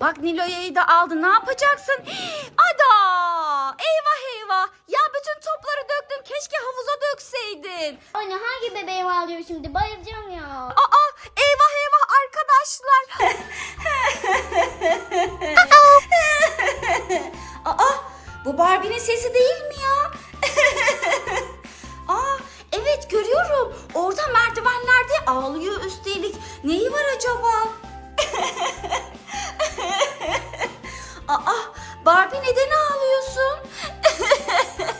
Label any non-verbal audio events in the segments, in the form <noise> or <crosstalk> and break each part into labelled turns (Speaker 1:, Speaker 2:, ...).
Speaker 1: Bak Nilo'yu da aldı. Ne yapacaksın? <gasps> Ada! Eyvah eyvah. Ya bütün topları döktün. Keşke havuza dökseydin.
Speaker 2: Anne hangi bebeğimi alıyor şimdi? Bayılacağım ya.
Speaker 1: Aa eyvah eyvah arkadaşlar. <laughs> Aa bu Barbie'nin sesi değil mi ya? <laughs> Aa evet görüyorum. Orada merdivenlerde ağlıyor üstelik. Neyi var acaba? <laughs> Aa Barbie neden ağlıyorsun? <laughs>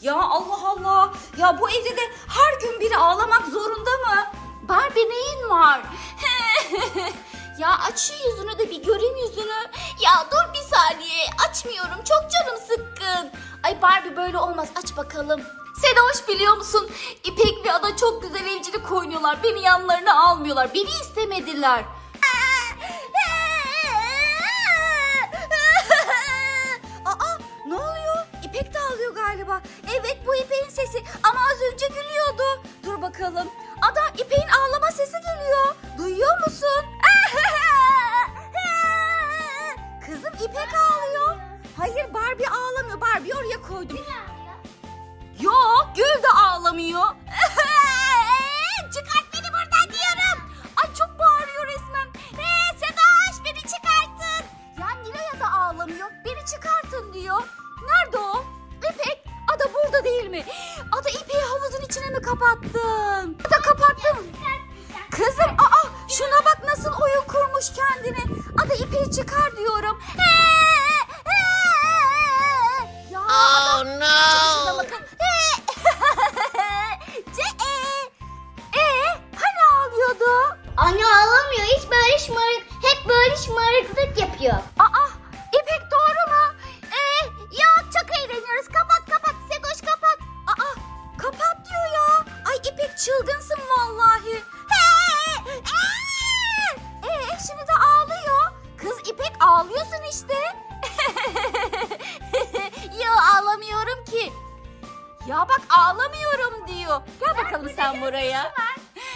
Speaker 1: ya Allah Allah. Ya bu evde de her gün biri ağlamak zorunda mı? Barbie neyin var? <laughs> ya aç şu yüzünü de bir göreyim yüzünü. Ya dur bir saniye. Açmıyorum. Çok canım sıkkın. Ay Barbie böyle olmaz. Aç bakalım. Sedoş biliyor musun? İpek ve Ada çok güzel evcilik oynuyorlar. Beni yanlarına almıyorlar. Beni istemediler. Sesi ama az önce gülüyordu. Dur bakalım. Ada İpek'in ağlama sesi geliyor. Duyuyor buraya.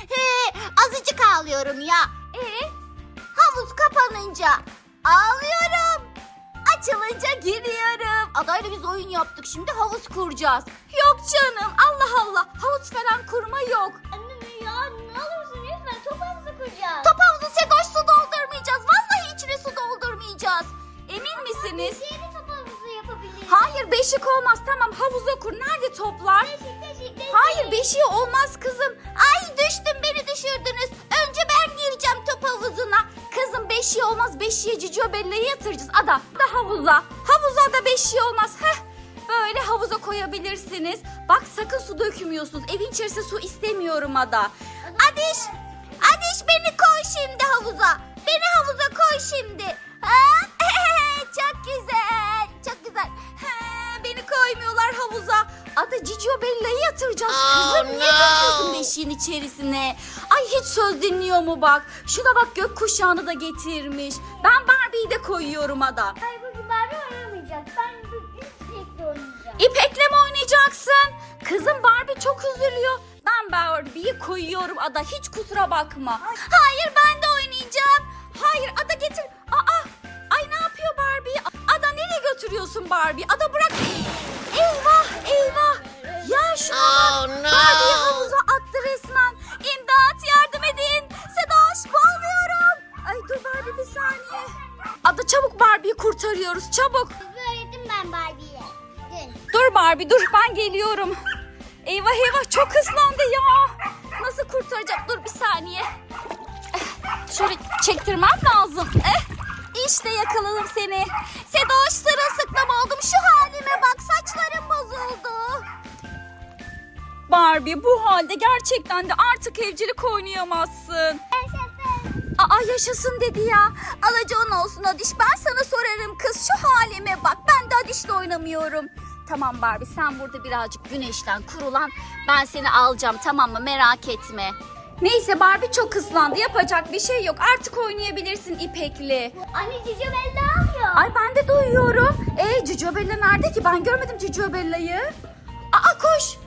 Speaker 1: He, azıcık ağlıyorum ya. E havuz kapanınca ağlıyorum. Açılınca giriyorum. Adayla biz oyun yaptık. Şimdi havuz kuracağız. Yok canım. Allah Allah. Havuz falan kurma yok.
Speaker 2: Anne ya ne olursun lütfen top havuzu kuracağız.
Speaker 1: Top havuzu sekoş su doldurmayacağız. Vallahi içine su doldurmayacağız. Emin misiniz?
Speaker 2: Yeni top havuzu yapabiliriz.
Speaker 1: Hayır beşik olmaz. Tamam havuza kur. Nerede toplar?
Speaker 2: Teşik.
Speaker 1: Hayır beşiği olmaz kızım. Ay düştüm beni düşürdünüz. Önce ben gireceğim top havuzuna. Kızım beşiği olmaz. Beşiğe Cicio Bella'yı yatıracağız. Ada da havuza. Havuza da beşiği olmaz. Heh. Böyle havuza koyabilirsiniz. Bak sakın su dökmüyorsunuz. Evin içerisinde su istemiyorum Ada. Adiş. Adiş beni koy şimdi havuza. Beni havuza koy şimdi. Ha? <laughs> Çok güzel. Cicio Bella'yı yatıracağız.
Speaker 3: Oh,
Speaker 1: Kızım niye
Speaker 3: no.
Speaker 1: döküyorsun beşiğin içerisine? Ay hiç söz dinliyor mu bak. Şuna bak gökkuşağını da getirmiş. Ben Barbie'yi de koyuyorum Ada.
Speaker 2: Hayır bugün Barbie oynamayacak. Ben bugün sürekli oynayacağım.
Speaker 1: İpek'le mi oynayacaksın? Kızım Barbie çok üzülüyor. Ben Barbie'yi koyuyorum Ada. Hiç kusura bakma. Hayır ben de oynayacağım. Hayır Ada getir. Aa, ay ne yapıyor Barbie? Ada nereye götürüyorsun Barbie? Ada bırak. Eyvah.
Speaker 3: Oh no!
Speaker 1: Barbie'yi havuza attı resmen. İmdat yardım edin. Sedaş bağlıyorum. Ay dur Barbie bir saniye. Ada çabuk Barbie'yi kurtarıyoruz çabuk.
Speaker 2: Sizi öğrettim ben Barbie'ye. Dün.
Speaker 1: Dur Barbie dur ben geliyorum. Eyvah eyvah çok hızlandı ya. Nasıl kurtaracak? Dur bir saniye. Eh, Şöyle çektirmem lazım. Eh, işte yakaladım seni. Sedoş sırılsıklam oldum. Şu halime bak saçlarım bozuldu. Barbie bu halde gerçekten de artık evcilik oynayamazsın.
Speaker 2: Yaşasın.
Speaker 1: Aa yaşasın dedi ya. Alacağın olsun Adiş. Ben sana sorarım kız. Şu halime bak. Ben de Adiş'le oynamıyorum. Tamam Barbie sen burada birazcık güneşten kurulan. Ben seni alacağım tamam mı? Merak etme. Neyse Barbie çok hızlandı. Yapacak bir şey yok. Artık oynayabilirsin İpek'li.
Speaker 2: Anne Cici beni ne yapıyor?
Speaker 1: Ay ben de duyuyorum. E Cicio Bella nerede ki? Ben görmedim Cicio Bella'yı. Aa koş.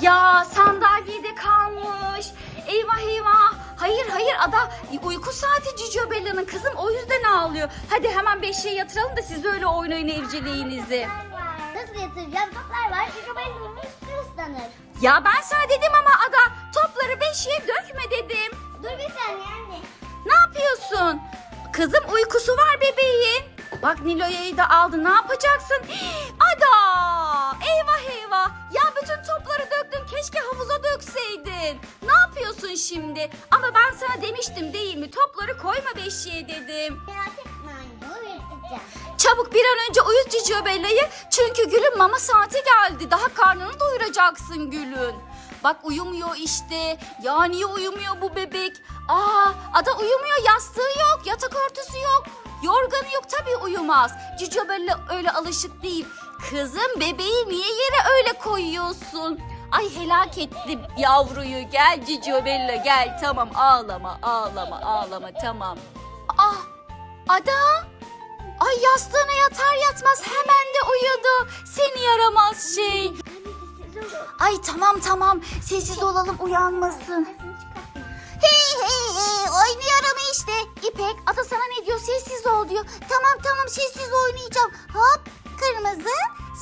Speaker 1: Ya sandalyede kalmış. eyvah eyvah. Hayır hayır ada uyku saati Cicio Bella'nın kızım o yüzden ağlıyor. Hadi hemen beşiğe yatıralım da siz öyle oynayın evciliğinizi.
Speaker 2: Nasıl yatıracağım? Toplar var. Ben bunun üstüne ıslanır.
Speaker 1: Ya ben sana dedim ama ada topları beşiğe dökme dedim.
Speaker 2: Dur bir saniye anne.
Speaker 1: Ne yapıyorsun? Kızım uykusu var bebeğin. Bak Nilo'yu da aldı. Ne yapacaksın? Ada! Dökseydin. Ne yapıyorsun şimdi? Ama ben sana demiştim değil mi? Topları koyma beşiğe dedim.
Speaker 2: Merak etme anne.
Speaker 1: Çabuk bir an önce uyut Cicio Bella'yı. Çünkü Gül'ün mama saati geldi. Daha karnını doyuracaksın Gül'ün. Bak uyumuyor işte. Ya niye uyumuyor bu bebek? Aa, ada uyumuyor. Yastığı yok. Yatak örtüsü yok. Yorganı yok tabii uyumaz. Cicio Bella öyle alışık değil. Kızım bebeği niye yere öyle koyuyorsun? Ay helak ettim yavruyu. Gel Cicio Bella gel. Tamam ağlama ağlama ağlama tamam. Ah ada. Ay yastığına yatar yatmaz hemen de uyudu. Seni yaramaz şey. Ay tamam tamam sessiz olalım uyanmasın. Hey hey hey oynuyorum işte. İpek ata sana ne diyor sessiz ol diyor. Tamam tamam sessiz oynayacağım. Hop kırmızı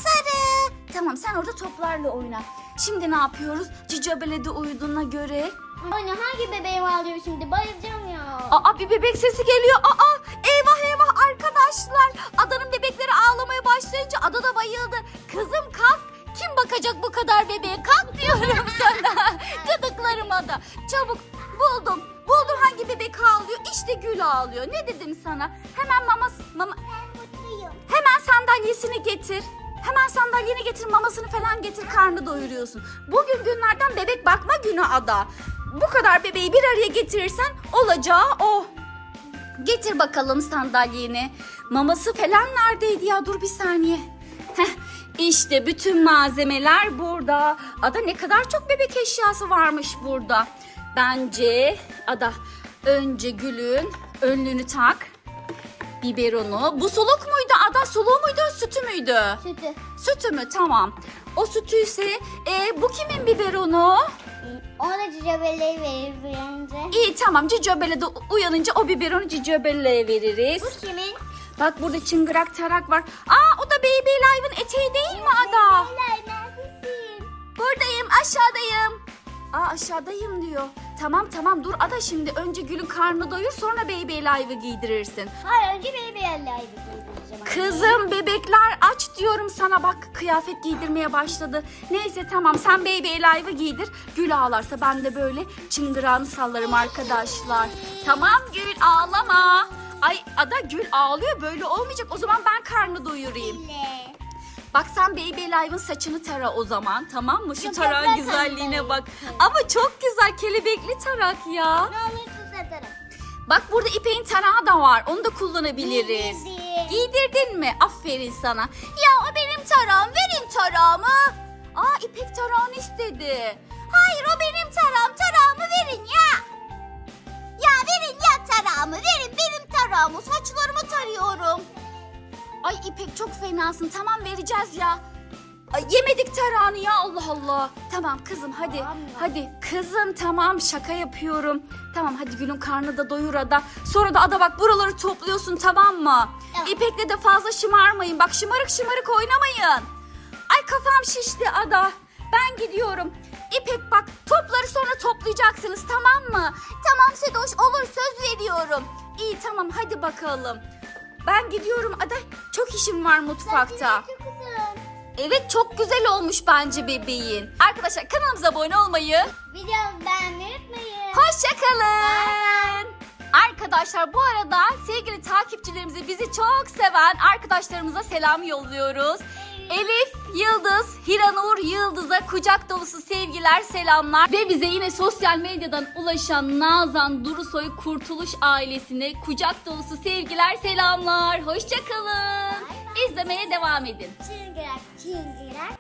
Speaker 1: sarı. Tamam sen orada toplarla oyna. Şimdi ne yapıyoruz? Cici Beledi uyuduğuna göre.
Speaker 2: Anne hangi bebeğimi alıyor şimdi? Bayılacağım ya.
Speaker 1: Aa bir bebek sesi geliyor. Aa eyvah eyvah arkadaşlar. Adanın bebekleri ağlamaya başlayınca ada da bayıldı. Kızım kalk. Kim bakacak bu kadar bebeğe? Kalk diyorum <laughs> sana. Gıdıklarıma da. Çabuk buldum. Buldum hangi bebek ağlıyor. İşte Gül ağlıyor. Ne dedim sana? Hemen mama, mama
Speaker 2: Ben mutluyum.
Speaker 1: hemen sandalyesini getir. Hemen sandalyeni getir, mamasını falan getir, karnı doyuruyorsun. Bugün günlerden bebek bakma günü ada. Bu kadar bebeği bir araya getirirsen olacağı o. Getir bakalım sandalyeni. Maması falan neredeydi ya? Dur bir saniye. Heh, işte bütün malzemeler burada. Ada ne kadar çok bebek eşyası varmış burada. Bence Ada önce Gül'ün önlüğünü tak. Biberonu. Bu soluk muydu? Ada soluğu muydu? Sütü müydü?
Speaker 2: Sütü.
Speaker 1: Sütü mü? Tamam. O sütü ise e, bu kimin biberonu?
Speaker 2: Ona cicabelleyi verir uyanınca.
Speaker 1: İyi tamam Cicio Bella da uyanınca o biberonu Cicio Bella'ya veririz.
Speaker 2: Bu kimin?
Speaker 1: Bak burada çıngırak tarak var. Aa o da Baby Live'ın eteği değil mi Ada?
Speaker 2: Beyler neredesin?
Speaker 1: Buradayım aşağıdayım. Aa aşağıdayım diyor. Tamam tamam dur Ada şimdi önce Gül'ün karnını doyur sonra Baby Live'ı giydirirsin.
Speaker 2: Hayır önce bebeği giydireceğim.
Speaker 1: Kızım bebekler aç diyorum sana bak kıyafet giydirmeye başladı. Neyse tamam sen Baby Live'ı giydir. Gül ağlarsa ben de böyle çıngırağını sallarım arkadaşlar. Tamam Gül ağlama. Ay Ada Gül ağlıyor böyle olmayacak o zaman ben karnı doyurayım.
Speaker 2: Anne.
Speaker 1: Bak sen Baby Live'ın saçını tara o zaman tamam mı? Şu
Speaker 2: Yok,
Speaker 1: tarağın
Speaker 2: zaten
Speaker 1: güzelliğine bak. Ama çok güzel kelebekli tarak ya.
Speaker 2: Ne olursa satarım.
Speaker 1: Bak burada İpek'in tarağı da var onu da kullanabiliriz.
Speaker 2: Giydirdim.
Speaker 1: Giydirdin mi? Aferin sana. Ya o benim tarağım. Verin tarağımı. Aa İpek tarağını istedi. Hayır o benim tarağım. Tarağımı verin ya. Ya verin ya tarağımı. Verin benim tarağımı. Tarıyorum. Ay İpek çok fenasın. Tamam vereceğiz ya. Ay, yemedik tarağını ya Allah Allah. Tamam kızım hadi.
Speaker 2: Tamam ya.
Speaker 1: Hadi kızım tamam şaka yapıyorum. Tamam hadi Gül'ün karnı da doyur ada. Sonra da ada bak buraları topluyorsun tamam mı?
Speaker 2: Tamam.
Speaker 1: İpek'le de fazla şımarmayın. Bak şımarık şımarık oynamayın. Ay kafam şişti ada. Ben gidiyorum. İpek bak topları sonra toplayacaksınız tamam mı? Tamam Sedoş olur söz veriyorum. İyi tamam hadi bakalım. Ben gidiyorum ada. Çok işim var mutfakta.
Speaker 2: Çok.
Speaker 1: Evet çok güzel olmuş bence bebeğin. Arkadaşlar kanalımıza abone olmayı,
Speaker 2: Videomu beğenmeyi unutmayın.
Speaker 1: hoşçakalın. Arkadaşlar bu arada sevgili takipçilerimizi bizi çok seven arkadaşlarımıza selam yolluyoruz. Elif, Yıldız, Hiranur, Yıldız'a kucak dolusu sevgiler, selamlar. Ve bize yine sosyal medyadan ulaşan Nazan Durusoy Kurtuluş ailesine kucak dolusu sevgiler, selamlar. Hoşçakalın. İzlemeye devam edin.
Speaker 2: Çıngırak çıngırak.